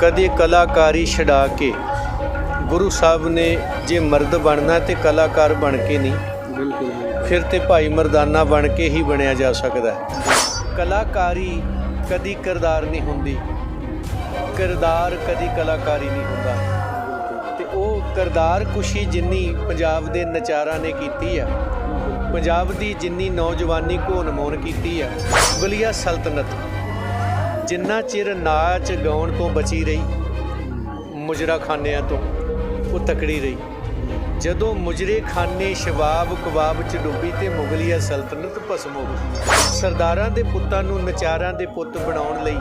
ਕਦੇ ਕਲਾਕਾਰੀ ਛਡਾ ਕੇ ਗੁਰੂ ਸਾਹਿਬ ਨੇ ਜੇ ਮਰਦ ਬਣਨਾ ਤੇ ਕਲਾਕਾਰ ਬਣ ਕੇ ਨਹੀਂ। ਬਿਲਕੁਲ ਫਿਰ ਤੇ ਭਾਈ ਮਰਦਾਨਾ ਬਣ ਕੇ ਹੀ ਬਣਿਆ ਜਾ ਸਕਦਾ ਹੈ। ਕਲਾਕਾਰੀ ਕਦੀ ਕਿਰਦਾਰ ਨਹੀਂ ਹੁੰਦੀ। ਕਿਰਦਾਰ ਕਦੀ ਕਲਾਕਾਰੀ ਨਹੀਂ ਹੁੰਦਾ। ਤੇ ਉਹ ਕਿਰਦਾਰ ਕੁਸ਼ੀ ਜਿੰਨੀ ਪੰਜਾਬ ਦੇ ਨਚਾਰਾਂ ਨੇ ਕੀਤੀ ਆ ਪੰਜਾਬ ਦੀ ਜਿੰਨੀ ਨੌਜਵਾਨੀ ਘੋਨ ਮੋਨ ਕੀਤੀ ਆ ਮੁਗਲਿਆ ਸਲਤਨਤ। ਜਿੰਨਾ ਚਿਰ ਨਾਚ ਗਾਉਣ ਤੋਂ ਬਚੀ ਰਹੀ ਮੁਜਰਾ ਖਾਨਿਆਂ ਤੋਂ ਉਹ ਤਕੜੀ ਰਹੀ। ਜਦੋਂ ਮੁਜਰੇ ਖਾਨੇ ਸ਼ਬਾਬ ਕਬਾਬ ਚ ਡੁੱਬੀ ਤੇ ਮੁਗਲੀਆ ਸਲਤਨਤ ਭਸਮ ਹੋ ਗਈ। ਸਰਦਾਰਾਂ ਦੇ ਪੁੱਤਾਂ ਨੂੰ ਨਚਾਰਾਂ ਦੇ ਪੁੱਤ ਬਣਾਉਣ ਲਈ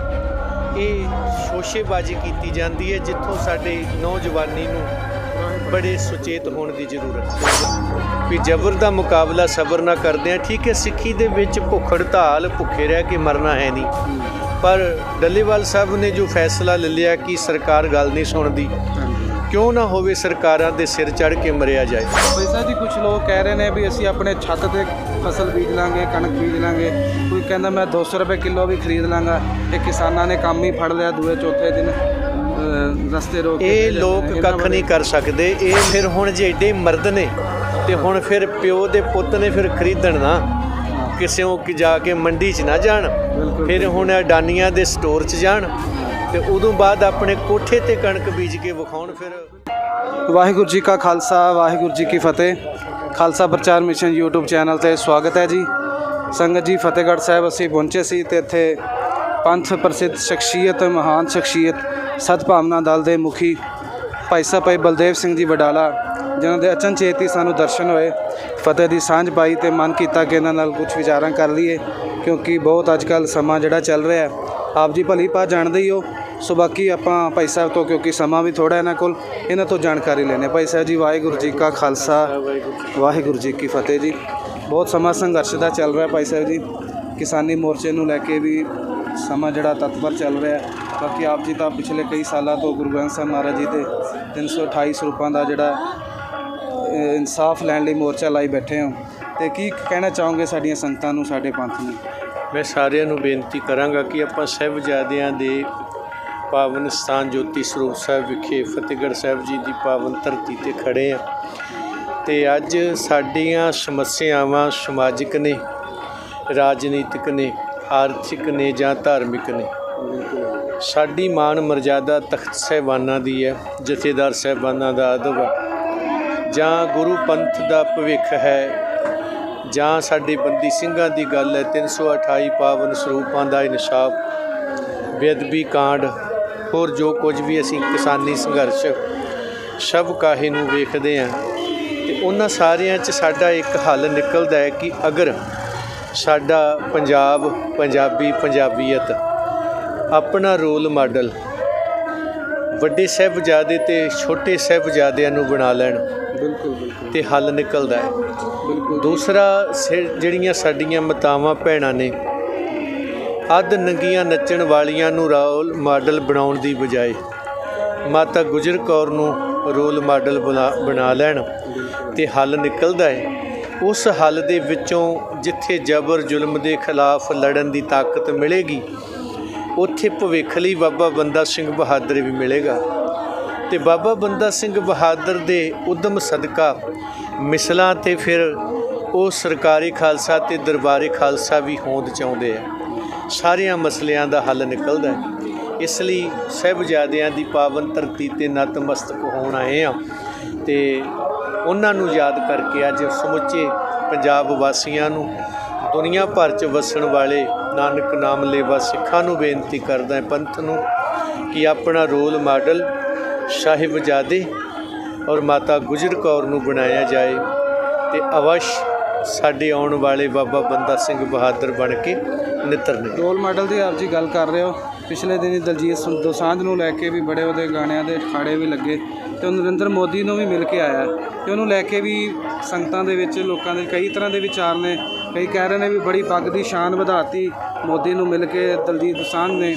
ਇਹ ਸ਼ੋਸ਼ੇਬਾਜ਼ੀ ਕੀਤੀ ਜਾਂਦੀ ਹੈ, ਜਿੱਥੋਂ ਸਾਡੇ ਨੌਜਵਾਨੀ ਨੂੰ ਬੜੇ ਸੁਚੇਤ ਹੋਣ ਦੀ ਜ਼ਰੂਰਤ ਹੈ। ਵੀ ਜ਼ਬਰ ਦਾ ਮੁਕਾਬਲਾ ਸਬਰ ਨਾਲ ਕਰਦੇ ਆ ਠੀਕ ਹੈ, ਸਿੱਖੀ ਦੇ ਵਿੱਚ ਭੁੱਖ ਹੜਤਾਲ ਭੁੱਖੇ ਰਹਿ ਕੇ ਮਰਨਾ ਹੈ ਨਹੀਂ। ਪਰ ਡੱਲੇਵਾਲ ਸਾਹਿਬ ਨੇ ਜੋ ਫੈਸਲਾ ਲੈ ਲਿਆ ਕਿ ਸਰਕਾਰ ਗੱਲ ਨਹੀਂ ਸੁਣਦੀ ਕਿਉਂ ਨਾ ਹੋਵੇ ਸਰਕਾਰਾਂ ਦੇ ਸਿਰ ਚੜ ਕੇ ਮਰਿਆ ਜਾਏ? ਵੈਸਾ ਜੀ ਕੁਝ ਲੋਕ ਕਹਿ ਰਹੇ ਨੇ ਵੀ ਅਸੀਂ ਆਪਣੇ ਛੱਤ ਤੇ ਫਸਲ ਬੀਜ ਲਾਂਗੇ ਕਣਕ ਬੀਜ ਲਾਂਗੇ। ਕੋਈ ਕਹਿੰਦਾ ਮੈਂ 200 ਰੁਪਏ ਕਿਲੋ ਵੀ ਖਰੀਦ ਲਾਂਗਾ। ਇਹ ਕਿਸਾਨਾਂ ਨੇ ਕੰਮ ਹੀ ਫੜ ਲਿਆ ਦੂਏ ਚੌਥੇ ਦਿਨ ਰਸਤੇ ਰੋਕ ਕੇ ਇਹ ਲੋਕ ਕੱਖ ਨਹੀਂ ਕਰ ਸਕਦੇ। ਇਹ ਫਿਰ ਹੁਣ ਜੇ ਏਡੇ ਮਰਦ ਨੇ ਤੇ ਹੁਣ ਫਿਰ ਪਿਓ ਦੇ ਪੁੱਤ ਨੇ ਫਿਰ ਖਰੀਦਣ ਨਾ। ਕਿਸਿਓਂ ਕਿ ਜਾ ਕੇ ਮੰਡੀ 'ਚ ਨਾ ਜਾਣ। ਫਿਰ ਹੁਣ ਅਡਾਨੀਆਂ ਦੇ ਸਟੋਰ 'ਚ ਜਾਣ ਤੇ ਉਦੋਂ ਬਾਅਦ ਆਪਣੇ ਕੋਠੇ ਤੇ ਕਣਕ ਬੀਜ ਕੇ ਵਿਖਾਉਣ ਫਿਰ ਵਾਹਿਗੁਰੂ ਜੀ ਕਾ ਖਾਲਸਾ ਵਾਹਿਗੁਰੂ ਜੀ ਕੀ ਫਤਿਹ ਖਾਲਸਾ ਪ੍ਰਚਾਰ ਮਿਸ਼ਨ YouTube ਚੈਨਲ ਤੇ ਸਵਾਗਤ ਹੈ ਜੀ ਸੰਗਤ ਜੀ ਫਤਿਹਗੜ੍ਹ ਸਾਹਿਬ ਅਸੀਂ ਪਹੁੰਚੇ ਸੀ ਤੇ ਇੱਥੇ ਪੰਥ ਪ੍ਰਸਿੱਧ ਸ਼ਖਸੀਅਤ ਮਹਾਨ ਸ਼ਖਸੀਅਤ ਸਤਭਾਵਨਾ ਦਲ ਦੇ ਮੁਖੀ ਭਾਈ ਸਾਹਿਬ ਭਾਈ ਬਲਦੇਵ ਸਿੰਘ ਜੀ ਵਡਾਲਾ ਜਿਨ੍ਹਾਂ ਦੇ ਅਚਨਚੇਤ ਹੀ ਸਾਨੂੰ ਦਰਸ਼ਨ ਹੋਏ, ਫਤਿਹ ਦੀ ਸਾਂਝ ਪਾਈ ਤੇ ਮਨ ਕੀਤਾ ਕਿ ਇਹਨਾਂ ਨਾਲ ਕੁਝ ਵਿਚਾਰਾਂ ਕਰ ਲਈਏ, ਕਿਉਂਕਿ ਬਹੁਤ ਅੱਜਕੱਲ ਸਮਾਂ ਜਿਹੜਾ ਚੱਲ ਰਿਹਾ ਆਪ ਜੀ ਭਲੀ ਪਾ ਜਾਣਦੇ ਹੀ ਹੋ, ਸੋ ਬਾਕੀ ਆਪਾਂ ਭਾਈ ਸਾਹਿਬ ਤੋਂ, ਕਿਉਂਕਿ ਸਮਾਂ ਵੀ ਥੋੜਾ ਇਹਨਾਂ ਕੋਲ, ਇਹਨਾਂ ਤੋਂ ਜਾਣਕਾਰੀ ਲੈਣੇ ਭਾਈ ਸਾਹਿਬ ਜੀ, ਵਾਹਿਗੁਰੂ ਜੀ ਕਾ ਖਾਲਸਾ, ਵਾਹਿਗੁਰੂ ਜੀ ਕੀ ਫਤਿਹ ਜੀ ਬਹੁਤ ਸਮਾਂ ਸੰਘਰਸ਼ ਦਾ ਚੱਲ ਰਿਹਾ ਭਾਈ ਸਾਹਿਬ ਜੀ, ਕਿਸਾਨੀ ਮੋਰਚੇ ਨੂੰ ਲੈ ਕੇ ਵੀ ਸਮਾਂ ਜਿਹੜਾ ਤਤਪਰ ਚੱਲ ਰਿਹਾ ਹੈ। ਬਾਕੀ ਆਪ ਜੀ ਤਾਂ ਪਿਛਲੇ ਕਈ ਸਾਲਾਂ ਤੋਂ ਗੁਰੂ ਗ੍ਰੰਥ ਸਾਹਿਬ ਮਹਾਰਾਜ ਜੀ ਦੇ 328 ਸਰੂਪਾਂ ਦਾ ਜਿਹੜਾ ਇਨਸਾਫ ਲੈਣ ਲਈ ਮੋਰਚਾ ਲਾਈ ਬੈਠੇ ਹਾਂ। ਤੇ ਕੀ ਕਹਿਣਾ ਚਾਹੋਗੇ ਸਾਡੀਆਂ ਸੰਗਤਾਂ ਨੂੰ, ਸਾਡੇ ਪੰਥ ਨੂੰ? ਮੈਂ ਸਾਰਿਆਂ ਨੂੰ ਬੇਨਤੀ ਕਰਾਂਗਾ ਕਿ ਆਪਾਂ ਸਾਹਿਬਜ਼ਾਦਿਆਂ ਦੇ ਪਾਵਨ ਸਥਾਨ ਜੋਤੀ ਸਰੂਪ ਸਾਹਿਬ ਵਿਖੇ, ਫਤਿਹਗੜ੍ਹ ਸਾਹਿਬ ਜੀ ਦੀ ਪਾਵਨ ਧਰਤੀ ਤੇ ਖੜੇ ਆ ਤੇ ਅੱਜ ਸਾਡੀਆਂ ਸਮੱਸਿਆਵਾਂ ਸਮਾਜਿਕ ਨੇ, ਰਾਜਨੀਤਿਕ ਨੇ, ਆਰਥਿਕ ਨੇ ਜਾਂ ਧਾਰਮਿਕ ਨੇ। ਸਾਡੀ ਮਾਨ ਮਰਜ਼ਾਦਾ ਤਖਤ ਸਾਹਿਬਾਨਾਂ ਦੀ ਹੈ, ਜਥੇਦਾਰ ਸਾਹਿਬਾਨਾਂ ਦਾ ਅਦਬ ਹੈ। ਜਾਂ ਗੁਰੂ ਪੰਥ ਦਾ ਭਵਿੱਖ ਹੈ, ਜਾਂ ਸਾਡੇ ਬੰਦੀ ਸਿੰਘਾਂ ਦੀ ਗੱਲ ਹੈ 328 ਪਾਵਨ ਸਰੂਪਾਂ ਦਾ ਇਨਸਾਫ ਬੇਅਦਬੀ ਕਾਂਡ, ਹੋਰ ਜੋ ਕੁਝ ਵੀ ਅਸੀਂ ਕਿਸਾਨੀ ਸੰਘਰਸ਼ ਸ਼ਬ ਕਾਹੇ ਨੂੰ ਵੇਖਦੇ ਹਾਂ, ਤੇ ਉਹਨਾਂ ਸਾਰਿਆਂ 'ਚ ਸਾਡਾ ਇੱਕ ਹੱਲ ਨਿਕਲਦਾ ਹੈ ਕਿ ਅਗਰ ਸਾਡਾ ਪੰਜਾਬ ਪੰਜਾਬੀ ਪੰਜਾਬੀਅਤ ਆਪਣਾ ਰੋਲ ਮਾਡਲ ਵੱਡੇ ਸਾਹਿਬਜ਼ਾਦੇ ਤੇ ਛੋਟੇ ਸਾਹਿਬਜ਼ਾਦਿਆਂ ਨੂੰ ਬਣਾ ਲੈਣ ਬਿਲਕੁਲ ਬਿਲਕੁਲ। ਤੇ ਹੱਲ ਨਿਕਲਦਾ ਹੈ। ਬਿਲਕੁਲ। ਦੂਸਰਾ ਜਿਹੜੀਆਂ ਸਾਡੀਆਂ ਮਾਤਾਵਾਂ ਭੈਣਾਂ ਨੇ ਅੱਧ ਨੰਗੀਆਂ ਨੱਚਣ ਵਾਲੀਆਂ ਨੂੰ ਰੋਲ ਮਾਡਲ ਬਣਾਉਣ ਦੀ ਬਜਾਏ ਮਾਤਾ ਗੁਜਰ ਕੌਰ ਨੂੰ ਰੋਲ ਮਾਡਲ ਬਣਾ ਲੈਣ ਤੇ ਹੱਲ ਨਿਕਲਦਾ ਹੈ। ਉਸ ਹੱਲ ਦੇ ਵਿੱਚੋਂ ਜਿੱਥੇ ਜ਼ਬਰ ਜ਼ੁਲਮ ਦੇ ਖਿਲਾਫ ਲੜਨ ਦੀ ਤਾਕਤ ਮਿਲੇਗੀ ਉੱਥੇ ਭਵਿੱਖ ਲਈ ਬਾਬਾ ਬੰਦਾ ਸਿੰਘ ਬਹਾਦਰ ਵੀ ਮਿਲੇਗਾ। ਤੇ ਬਾਬਾ ਬੰਦਾ ਸਿੰਘ ਬਹਾਦਰ ਦੇ ਉਦਮ ਸਦਕਾ ਮਿਸਲਾਂ ਤੇ ਫਿਰ ਉਹ ਸਰਕਾਰੀ ਖਾਲਸਾ ਤੇ ਦਰਬਾਰੀ ਖਾਲਸਾ ਵੀ ਹੋਂਦ ਚਾਹੁੰਦੇ ਆ। ਸਾਰਿਆਂ ਮਸਲਿਆਂ ਦਾ ਹੱਲ ਨਿਕਲਦਾ ਹੈ। ਇਸ ਲਈ ਸਹਿਬਜ਼ਾਦਿਆਂ ਦੀ ਪਾਵਨ ਧਰਤੀ ਤੇ ਨਤਮਸਤਕ ਹੋਣ ਆਏ ਆ ਤੇ ਉਹਨਾਂ ਨੂੰ ਯਾਦ ਕਰਕੇ ਅੱਜ ਸਮੁੱਚੇ ਪੰਜਾਬ ਵਾਸੀਆਂ ਨੂੰ ਦੁਨੀਆ ਭਰ 'ਚ ਵਸਣ ਵਾਲੇ ਨਾਨਕ ਨਾਮ ਲੇਵਾ ਸਿੱਖਾਂ ਨੂੰ ਬੇਨਤੀ ਕਰਦਾ ਹੈ ਪੰਥ ਨੂੰ ਕਿ ਆਪਣਾ ਰੋਲ ਮਾਡਲ ਸਾਹਿਬਜ਼ਾਦੇ ਔਰ ਮਾਤਾ ਗੁਜਰ ਕੌਰ ਨੂੰ ਬਣਾਇਆ ਜਾਏ ਤੇ ਅਵਸ਼ ਸਾਡੇ ਆਉਣ ਵਾਲੇ ਬਾਬਾ ਬੰਦਾ ਸਿੰਘ ਬਹਾਦਰ ਬਣ ਕੇ ਨਿਤਰਨਗੇ ਰੋਲ ਮਾਡਲ ਦੀ ਆਪ ਜੀ ਗੱਲ ਕਰ ਰਹੇ ਹੋ। ਪਿਛਲੇ ਦਿਨੀ ਦਲਜੀਤ ਸਿੰਘ ਦੋਸਾਂਝ ਨੂੰ ਲੈ ਕੇ ਵੀ ਬੜੇ ਉਹਦੇ ਗਾਣਿਆਂ ਦੇ ਅਖਾੜੇ ਵੀ ਲੱਗੇ ਤੇ ਉਹ ਨਰਿੰਦਰ ਮੋਦੀ ਨੂੰ ਵੀ ਮਿਲ ਕੇ ਆਇਆ ਤੇ ਉਹਨੂੰ ਲੈ ਕੇ ਵੀ ਸੰਗਤਾਂ ਦੇ ਵਿੱਚ, ਲੋਕਾਂ ਦੇ ਕਈ ਤਰ੍ਹਾਂ ਦੇ ਵਿਚਾਰ ਨੇ। ਕਈ ਕਹਿ ਰਹੇ ਨੇ ਵੀ ਬੜੀ ਪੱਗ ਦੀ ਸ਼ਾਨ ਵਧਾਤੀ ਮੋਦੀ ਨੂੰ ਮਿਲ ਕੇ ਦਲਜੀਤ ਦੋਸਾਂਝ ਨੇ।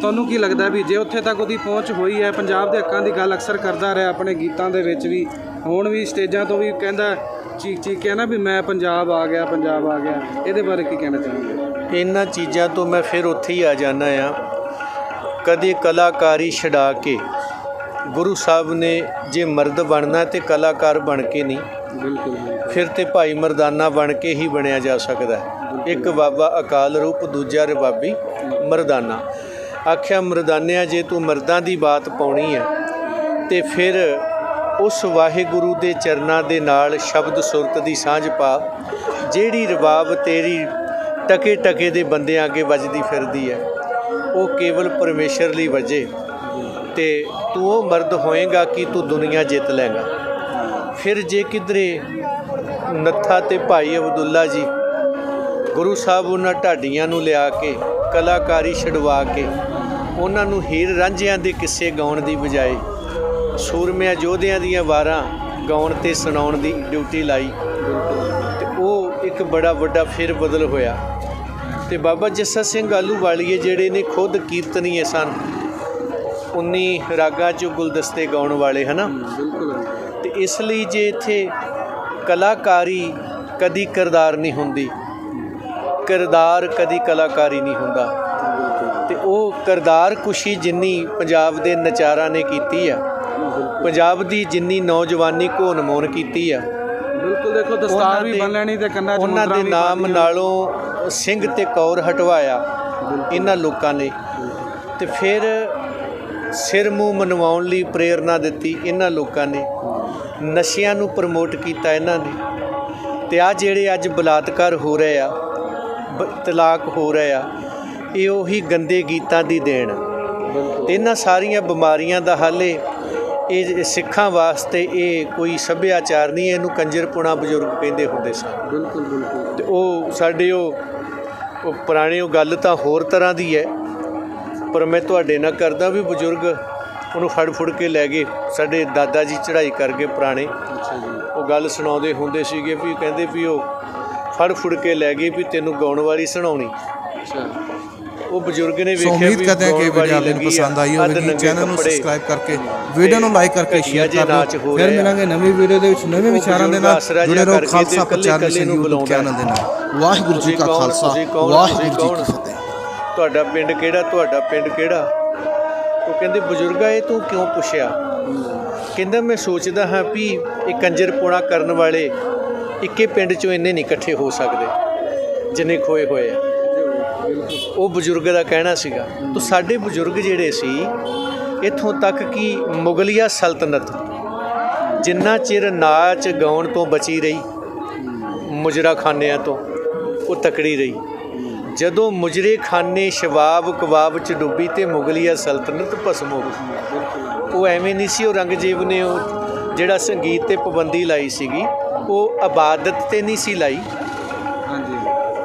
ਤੁਹਾਨੂੰ ਕੀ ਲੱਗਦਾ ਵੀ ਜੇ ਉੱਥੇ ਤੱਕ ਉਹਦੀ ਪਹੁੰਚ ਹੋਈ ਹੈ, ਪੰਜਾਬ ਦੇ ਹੱਕਾਂ ਦੀ ਗੱਲ ਅਕਸਰ ਕਰਦਾ ਰਿਹਾ ਆਪਣੇ ਗੀਤਾਂ ਦੇ ਵਿੱਚ ਵੀ, ਹੁਣ ਵੀ ਸਟੇਜਾਂ ਤੋਂ ਵੀ ਕਹਿੰਦਾ ਚੀਕ ਚੀਕ ਕੇ ਨਾ ਵੀ ਮੈਂ ਪੰਜਾਬ ਆ ਗਿਆ, ਪੰਜਾਬ ਆ ਗਿਆ। ਇਹਦੇ ਬਾਰੇ ਕੀ ਕਹਿਣਾ ਚਾਹੁੰਦੇ ਇਹਨਾਂ ਚੀਜ਼ਾਂ ਤੋਂ ਮੈਂ ਫਿਰ ਉੱਥੇ ਹੀ ਆ ਜਾਣਾ ਆ ਕਦੇ ਕਲਾਕਾਰੀ ਛਡਾ ਕੇ ਗੁਰੂ ਸਾਹਿਬ ਨੇ ਜੇ ਮਰਦ ਬਣਨਾ ਤੇ ਕਲਾਕਾਰ ਬਣ ਕੇ ਨਹੀਂ। ਫਿਰ ਤੇ ਭਾਈ ਮਰਦਾਨਾ ਬਣ ਕੇ ਹੀ ਬਣਿਆ ਜਾ ਸਕਦਾ ਹੈ। ਇੱਕ ਬਾਬਾ ਅਕਾਲ ਰੂਪ ਦੂਜਾ ਰਬਾਬੀ ਮਰਦਾਨਾ। ਆਖਿਆ ਮਰਦਾਨਿਆ ਜੇ ਤੂੰ ਮਰਦਾਂ ਦੀ ਬਾਤ ਪਾਉਣੀ ਹੈ ਤੇ ਫਿਰ ਉਸ ਵਾਹਿਗੁਰੂ ਦੇ ਚਰਨਾਂ ਦੇ ਨਾਲ ਸ਼ਬਦ ਸੁਰਤ ਦੀ ਸਾਂਝ ਪਾ ਜਿਹੜੀ ਰਬਾਬ ਤੇਰੀ ਟਕੇ ਟਕੇ ਦੇ ਬੰਦਿਆਂ ਅੱਗੇ ਵੱਜਦੀ ਫਿਰਦੀ ਹੈ। ਉਹ ਕੇਵਲ ਪਰਮੇਸ਼ਰ ਲਈ ਵਜੇ ਤੇ ਤੂੰ ਉਹ ਮਰਦ ਹੋਏਗਾ ਕਿ ਤੂੰ ਦੁਨੀਆ ਜਿੱਤ ਲੇਗਾ ਫਿਰ ਜੇ ਕਿਧਰੇ ਨੱਥਾ ਤੇ ਭਾਈ ਅਬਦੁੱਲਾ ਜੀ ਗੁਰੂ ਸਾਹਿਬ ਉਹਨਾਂ ਢਾਡੀਆਂ ਨੂੰ ਲਿਆ ਕੇ, ਕਲਾਕਾਰੀ ਛਡਵਾ ਕੇ, ਉਹਨਾਂ ਨੂੰ ਹੀਰ ਰਾਂਝਿਆਂ ਦੇ ਕਿੱਸੇ ਗਾਉਣ ਦੀ ਬਜਾਏ ਸੂਰਮਿਆਂ ਯੋਧਿਆਂ ਦੀਆਂ ਵਾਰਾਂ ਗਾਉਣ ਤੇ ਸੁਣਾਉਣ ਦੀ ਡਿਊਟੀ ਲਾਈ ਤੇ ਉਹ ਇੱਕ ਬੜਾ ਵੱਡਾ ਫਿਰ ਬਦਲ ਹੋਇਆ। ਤੇ ਬਾਬਾ ਜੱਸਾ ਸਿੰਘ ਆਲੂ ਵਾਲੀਏ ਜਿਹੜੇ ਨੇ ਖੁਦ ਕੀਰਤਨੀਏ ਸਨ 19 ਰਾਗਾਂ ਚ ਗੁਲਦਸਤੇ ਗਾਉਣ ਵਾਲੇ, ਹਨਾ? ਬਿਲਕੁਲ। ਤੇ ਇਸ ਲਈ ਜੇ ਇੱਥੇ ਕਲਾਕਾਰੀ ਕਦੀ ਕਿਰਦਾਰ ਨਹੀਂ ਹੁੰਦੀ ਕਿਰਦਾਰ ਕਦੀ ਕਲਾਕਾਰੀ ਨਹੀਂ ਹੁੰਦਾ। ਤੇ ਉਹ ਕਿਰਦਾਰ ਕੁਸ਼ੀ ਜਿੰਨੀ ਪੰਜਾਬ ਦੇ ਨਚਾਰਾਂ ਨੇ ਕੀਤੀ ਆ ਪੰਜਾਬ ਦੀ ਜਿੰਨੀ ਨੌਜਵਾਨੀ ਘੋਨ ਮੋਨ ਕੀਤੀ ਆ ਬਿਲਕੁਲ ਦੇਖੋ ਦਸਤਾਰ ਵੀ ਬੰਨ ਲੈਣੀ ਤੇ ਕੰਨਾਂ 'ਚ ਉਹਨਾਂ ਦੇ ਨਾਮ। ਨਾਲੋਂ ਸਿੰਘ ਤੇ ਕੌਰ ਹਟਵਾਇਆ ਇਹਨਾਂ ਲੋਕਾਂ ਨੇ। ਤੇ ਫਿਰ ਸਿਰ ਮੂੰਹ ਮਨਵਾਉਣ ਲਈ ਪ੍ਰੇਰਣਾ ਦਿੱਤੀ ਇਹਨਾਂ ਲੋਕਾਂ ਨੇ। ਨਸ਼ਿਆਂ ਨੂੰ ਪ੍ਰਮੋਟ ਕੀਤਾ ਇਹਨਾਂ ਨੇ। ਤੇ ਆ ਜਿਹੜੇ ਅੱਜ ਬਲਾਤਕਾਰ ਹੋ ਰਹੇ ਆ ਤਲਾਕ ਹੋ ਰਹੇ ਆ ਇਹ ਉਹੀ ਗੰਦੇ ਗੀਤਾਂ ਦੀ ਦੇਣ। ਤੇ ਇਹਨਾਂ ਸਾਰੀਆਂ ਬਿਮਾਰੀਆਂ ਦਾ ਹੱਲ ਇਹ ਇਹ ਸਿੱਖਾਂ ਵਾਸਤੇ ਇਹ ਕੋਈ ਸੱਭਿਆਚਾਰ ਨਹੀਂ ਇਹਨੂੰ ਕੰਜਰਪੁਣਾ ਬਜ਼ੁਰਗ ਕਹਿੰਦੇ ਹੁੰਦੇ ਸਨ। ਬਿਲਕੁਲ ਬਿਲਕੁਲ। ਤੇ ਉਹ ਸਾਡੇ ਉਹ ਉਹ ਪੁਰਾਣੇ ਉਹ ਗੱਲ ਤਾਂ ਹੋਰ ਤਰ੍ਹਾਂ ਦੀ ਹੈ ਪਰ ਮੈਂ ਤੁਹਾਡੇ ਨਾਲ ਕਰਦਾ ਵੀ ਬਜ਼ੁਰਗ ਉਹਨੂੰ ਫੜ ਫੁੜ ਕੇ ਲੈ ਗਏ ਸਾਡੇ ਦਾਦਾ ਜੀ ਚੜ੍ਹਾਈ ਕਰ ਗਏ ਪੁਰਾਣੇ ਉਹ ਗੱਲ ਸੁਣਾਉਂਦੇ ਹੁੰਦੇ ਸੀਗੇ ਵੀ ਕਹਿੰਦੇ ਵੀ ਉਹ ਫੜ ਫੁੜ ਕੇ ਲੈ ਗਏ ਵੀ ਤੈਨੂੰ ਗਾਉਣ ਵਾਲੀ ਸੁਣਾਉਣੀ ਉਹ ਬਜ਼ੁਰਗ ਨੇ ਸੋ ਵੇਖਿਆ ਉਮੀਦ ਵੀ ਕਰਦੇ ਹਾਂ ਕਿ ਗਾਉਣ ਵਾਲੀ ਵੀਡੀਓ ਆਪ ਨੂੰ ਲੱਗੀ ਪਸੰਦ ਆਈ ਹੋਵੇਗੀ ਚੈਨਲ ਨੂੰ ਸਬਸਕ੍ਰਾਈਬ ਕਰਕੇ ਵੀਡੀਓ ਨੂੰ ਲਾਈਕ ਕਰਕੇ ਸ਼ੇਅਰ ਕਰ ਦਿਓ ਫਿਰ। ਮਿਲਾਂਗੇ ਨਵੀਂ ਵੀਡੀਓ ਦੇ ਵਿੱਚ ਨਵੇਂ ਵਿਚਾਰਾਂ ਦੇ ਨਾਲ ਜੁੜੇ ਰਹੋ ਖਾਲਸਾ ਪ੍ਰਚਾਰ ਮਿਸ਼ਨ ਨੂੰ YouTube। ਚੈਨਲ ਦੇ ਨਾਲ ਵਾਹਿਗੁਰੂ ਜੀ ਕਾ? ਖਾਲਸਾ? ਵਾਹਿਗੁਰੂ ਜੀ ਕੀ? ਫਤਿਹ ਤੁਹਾਡਾ ਪਿੰਡ ਕਿਹੜਾ ਤੁਹਾਡਾ ਪਿੰਡ ਕਿਹੜਾ ਉਹ ਕਹਿੰਦੇ, ਬਜ਼ੁਰਗਾ, ਇਹ ਤੂੰ ਕਿਉਂ ਪੁੱਛਿਆ? ਕਹਿੰਦਾ, ਮੈਂ ਸੋਚਦਾ ਹਾਂ ਵੀ ਇਹ ਕੰਜਰਪੁਣਾ ਕਰਨ ਵਾਲੇ ਇੱਕੇ ਪਿੰਡ ਚੋਂ ਇੰਨੇ ਨਹੀਂ ਇਕੱਠੇ ਹੋ ਸਕਦੇ, ਜਿੰਨੇ ਖੋਏ ਹੋਏ ਆ। ਉਹ ਬਜ਼ੁਰਗ ਦਾ ਕਹਿਣਾ ਸੀਗਾ, ਤਾਂ ਸਾਡੇ ਬਜ਼ੁਰਗ ਜਿਹੜੇ ਸੀ, ਇਥੋਂ ਤੱਕ ਕਿ ਮੁਗਲਿਆ ਸਲਤਨਤ, ਜਿੰਨਾ ਚਿਰ ਨਾਚ ਗਾਉਣ ਤੋਂ ਬਚੀ ਰਹੀ ਮੁਜਰਾ ਖਾਨਿਆਂ ਤੋਂ, ਉਹ ਤਕੜੀ ਰਹੀ। ਜਦੋਂ ਮੁਜਰੇ ਖਾਨੇ ਸ਼ਬਾਬ ਕਬਾਬ ਚ ਡੁੱਬੀ ਤੇ ਮੁਗਲਿਆ ਸਲਤਨਤ ਭਸਮ ਹੋ ਗਈ। ਉਹ ਐਵੇਂ ਨਹੀਂ ਸੀ ਉਹ ਰੰਗਜੀਤ ਨੇ ਉਹ ਜਿਹੜਾ ਸੰਗੀਤ ਤੇ ਪਾਬੰਦੀ ਲਾਈ ਸੀਗੀ ਉਹ ਇਬਾਦਤ ਤੇ ਨਹੀਂ ਸੀ ਲਾਈ। ਹਾਂਜੀ।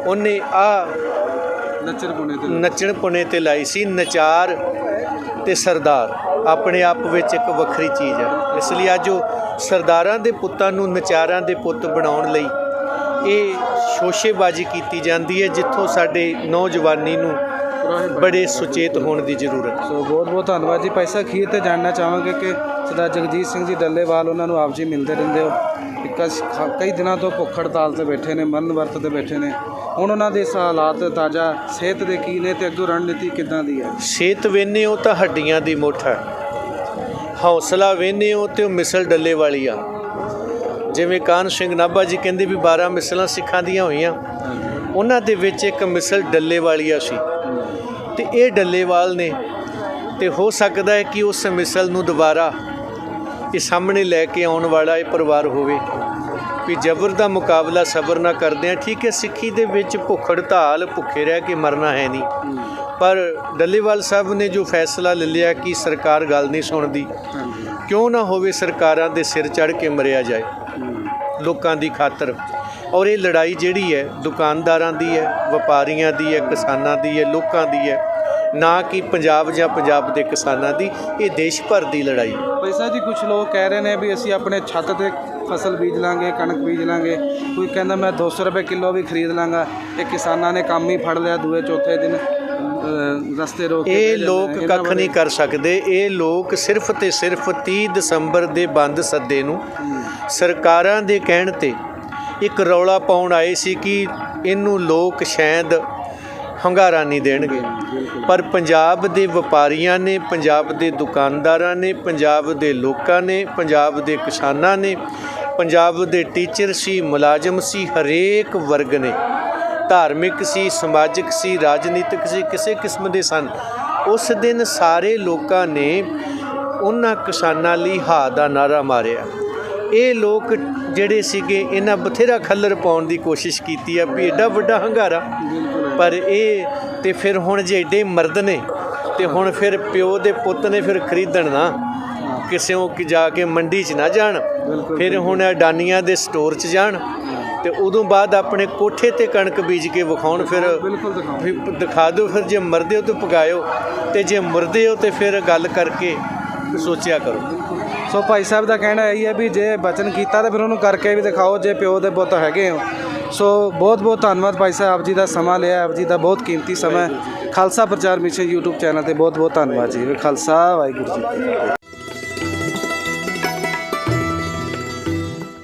ਉਹਨੇ ਆ ਨੱਚਰ ਪੁਣੇ ਤੇ ਨੱਚਣ ਪੁਣੇ ਤੇ ਲਾਈ ਸੀ ਨਚਾਰ ਤੇ ਸਰਦਾਰ। ਆਪਣੇ ਆਪ ਵਿੱਚ ਇੱਕ ਵੱਖਰੀ ਚੀਜ਼ ਹੈ। ਇਸ ਲਈ ਅੱਜ ਉਹ ਸਰਦਾਰਾਂ ਦੇ ਪੁੱਤਾਂ ਨੂੰ ਨਚਾਰਾਂ ਦੇ ਪੁੱਤ ਬਣਾਉਣ ਲਈ ਇਹ ਸ਼ੋਸ਼ੇਬਾਜ਼ੀ ਕੀਤੀ ਜਾਂਦੀ ਹੈ ਜਿੱਥੋਂ ਸਾਡੇ ਨੌਜਵਾਨੀ ਨੂੰ ਬੜੇ ਸੁਚੇਤ ਹੋਣ ਦੀ ਜ਼ਰੂਰਤ ਹੈ। ਸੋ ਬਹੁਤ ਬਹੁਤ ਧੰਨਵਾਦ ਜੀ। ਪੈਸਾ ਖੀਰ ਤੇ ਜਾਣਨਾ ਚਾਹਾਂਗੇ ਕਿ ਸਰਦਾਰ ਜਗਜੀਤ ਸਿੰਘ ਜੀ ਡੱਲੇਵਾਲ ਉਹਨਾਂ ਨੂੰ ਆਪ ਜੀ ਮਿਲਦੇ ਰਹਿੰਦੇ ਹੋ। ਕਈ ਦਿਨਾਂ ਤੋਂ ਭੁੱਖ ਹੜਤਾਲ ਤੇ ਬੈਠੇ ਨੇ ਮਰਨ ਵਰਤ ਤੇ ਬੈਠੇ ਨੇ। ਹੁਣ ਉਹਨਾਂ ਦੇ ਹਾਲਾਤ ਤਾਜ਼ਾ ਸਿਹਤ ਦੇ ਕੀ ਨੇ ਤੇ ਅੱਗੋਂ ਰਣਨੀਤੀ ਕਿੱਦਾਂ ਦੀ ਹੈ? ਸਿਹਤ ਵੇਨੇ ਉਹ ਤਾਂ ਹੱਡੀਆਂ ਦੀ ਮੁੱਠ ਹੈ ਹੌਸਲਾ ਵੇਨੇ ਉਹ ਤੇ ਮਿਸਲ ਡੱਲੇ ਵਾਲੀ ਆ। ਜਿਵੇਂ ਕਾਨ ਸਿੰਘ ਨਾਭਾ ਜੀ ਕਹਿੰਦੇ ਵੀ 12 ਮਿਸਲਾਂ ਸਿੱਖਾਂ ਦੀਆਂ ਹੋਈਆਂ। ਉਹਨਾਂ ਦੇ ਵਿੱਚ ਇੱਕ ਮਿਸਲ ਡੱਲੇ ਵਾਲੀਆ ਸੀ। ਤੇ ਇਹ ਡੱਲੇਵਾਲ ਨੇ ਤੇ ਹੋ ਸਕਦਾ ਹੈ ਕਿ ਉਸ ਮਿਸਲ ਨੂੰ ਦੁਬਾਰਾ ਇਹ ਸਾਹਮਣੇ ਲੈ ਕੇ ਆਉਣ ਵਾਲਾ ਇਹ ਪਰਿਵਾਰ ਹੋਵੇ। ਵੀ ਜ਼ਬਰ ਦਾ ਮੁਕਾਬਲਾ ਸਬਰ ਨਾਲ ਕਰਦੇ ਆ। ਠੀਕ ਹੈ ਸਿੱਖੀ ਦੇ ਵਿੱਚ ਭੁੱਖ ਹੜਤਾਲ ਭੁੱਖੇ ਰਹਿ ਕੇ ਮਰਨਾ ਹੈ ਨਹੀਂ। ਪਰ ਡੱਲੇਵਾਲ ਸਾਹਿਬ ਨੇ ਜੋ ਫੈਸਲਾ ਲੈ ਲਿਆ ਕਿ ਸਰਕਾਰ ਗੱਲ ਨਹੀਂ ਸੁਣਦੀ। ਕਿਉਂ ਨਾ ਹੋਵੇ ਸਰਕਾਰਾਂ ਦੇ ਸਿਰ ਚੜ ਕੇ ਮਰਿਆ ਜਾਏ। ਲੋਕਾਂ ਦੀ ਖਾਤਰ। ਔਰ ਇਹ ਲੜਾਈ ਜਿਹੜੀ ਹੈ ਦੁਕਾਨਦਾਰਾਂ ਦੀ ਹੈ ਵਪਾਰੀਆਂ ਦੀ ਹੈ ਕਿਸਾਨਾਂ ਦੀ ਹੈ ਲੋਕਾਂ ਦੀ ਹੈ ਨਾ ਕਿ ਪੰਜਾਬ ਜਾਂ ਪੰਜਾਬ ਦੇ ਕਿਸਾਨਾਂ ਦੀ ਇਹ ਦੇਸ਼ ਭਰ ਦੀ ਲੜਾਈ ਹੈ। ਪੈਸਾ ਜੀ ਕੁਝ ਲੋਕ ਕਹਿ ਰਹੇ ਨੇ ਵੀ ਅਸੀਂ ਆਪਣੇ ਛੱਤ ਤੇ ਫਸਲ ਬੀਜ ਲਾਂਗੇ ਕਣਕ ਬੀਜ ਲਾਂਗੇ। ਕੋਈ ਕਹਿੰਦਾ ਮੈਂ 200 ਰੁਪਏ ਕਿਲੋ ਵੀ ਖਰੀਦ ਲਾਂਗਾ ਇਹ ਕਿਸਾਨਾਂ ਨੇ ਕੰਮ ਹੀ ਫੜ ਲਿਆ ਦੂਏ ਚੌਥੇ ਦਿਨ ਰਸਤੇ ਰੋਕ ਇਹ ਲੋਕ ਕੱਖ ਨਹੀਂ ਕਰ ਸਕਦੇ। ਇਹ ਲੋਕ ਸਿਰਫ ਤੇ ਸਿਰਫ 30 ਦਸੰਬਰ ਦੇ ਬੰਦ ਸੱਦੇ ਨੂੰ ਸਰਕਾਰਾਂ ਦੇ ਕਹਿਣ ਤੇ ਇੱਕ ਰੌਲਾ ਪਾਉਣ ਆਏ ਸੀ ਕਿ ਇਹਨੂੰ ਲੋਕ ਸ਼ਾਇਦ ਹੰਗਾਰਾ ਨਹੀਂ ਦੇਣਗੇ। ਪਰ ਪੰਜਾਬ ਦੇ ਵਪਾਰੀਆਂ ਨੇ, ਪੰਜਾਬ ਦੇ ਦੁਕਾਨਦਾਰਾਂ ਨੇ, ਪੰਜਾਬ ਦੇ ਲੋਕਾਂ ਨੇ, ਪੰਜਾਬ ਦੇ ਕਿਸਾਨਾਂ ਨੇ, ਪੰਜਾਬ ਦੇ ਟੀਚਰ ਸੀ, ਮੁਲਾਜ਼ਮ ਸੀ, ਹਰੇਕ ਵਰਗ ਨੇ, ਧਾਰਮਿਕ ਸੀ, ਸਮਾਜਿਕ ਸੀ, ਰਾਜਨੀਤਿਕ ਸੀ, ਕਿਸੇ ਕਿਸਮ ਦੇ ਸਨ। ਉਸ ਦਿਨ ਸਾਰੇ ਲੋਕਾਂ ਨੇ ਉਹਨਾਂ ਕਿਸਾਨਾਂ ਲਈ ਹਾ ਦਾ ਨਾਰਾ ਮਾਰਿਆ। ਇਹ ਲੋਕ ਜਿਹੜੇ ਸੀਗੇ ਇਹਨਾਂ ਬਥੇਰਾ ਖੱਲਰ ਪਾਉਣ ਦੀ ਕੋਸ਼ਿਸ਼ ਕੀਤੀ ਆ ਵੀ ਐਡਾ ਵੱਡਾ ਹੰਗਾਰਾ। ਪਰ ਇਹ ਤੇ ਫਿਰ ਹੁਣ ਜੇ ਐਡੇ ਮਰਦ ਨੇ ਤੇ ਹੁਣ ਫਿਰ ਪਿਓ ਦੇ ਪੁੱਤ ਨੇ ਫਿਰ ਖਰੀਦਣ ਨਾ। ਕਿਸਿਓਂ ਕਿ ਜਾ ਕੇ ਮੰਡੀ 'ਚ ਨਾ ਜਾਣ। ਫਿਰ ਹੁਣ ਅਡਾਨੀਆਂ ਦੇ ਸਟੋਰ 'ਚ ਜਾਣ। ਤੇ ਉਦੋਂ ਬਾਅਦ ਆਪਣੇ ਕੋਠੇ ਤੇ ਕਣਕ ਬੀਜ ਕੇ ਵਿਖਾਉਣ ਫਿਰ ਫਿਰ ਦਿਖਾ ਦਿਓ ਫਿਰ ਜੇ ਮਰਦੇ ਹੋ ਤਾਂ ਪਕਾਇਓ ਤੇ ਜੇ ਮੁਰਦੇ ਹੋ ਤੇ ਫਿਰ ਗੱਲ ਕਰਕੇ ਸੋਚਿਆ ਕਰੋ। ਸੋ ਭਾਈ ਸਾਹਿਬ ਦਾ ਕਹਿਣਾ ਇਹੀ ਹੈ ਵੀ ਜੇ ਬਚਨ ਕੀਤਾ ਤਾਂ ਫਿਰ ਉਹਨੂੰ ਕਰਕੇ ਵੀ ਦਿਖਾਓ, ਜੇ ਪਿਓ ਦੇ ਪੁੱਤ ਹੈਗੇ ਹੋ। ਸੋ ਬਹੁਤ ਬਹੁਤ ਧੰਨਵਾਦ ਭਾਈ ਸਾਹਿਬ, ਆਪ ਜੀ ਦਾ ਸਮਾਂ ਲਿਆ, ਆਪ ਜੀ ਦਾ ਬਹੁਤ ਕੀਮਤੀ ਸਮਾਂ ਖਾਲਸਾ ਪ੍ਰਚਾਰ ਮਿਸ਼ਨ YouTube ਚੈਨਲ ਤੇ ਬਹੁਤ ਬਹੁਤ ਧੰਨਵਾਦ ਜੀ। ਖਾਲਸਾ, ਵਾਹਿਗੁਰੂ ਜੀ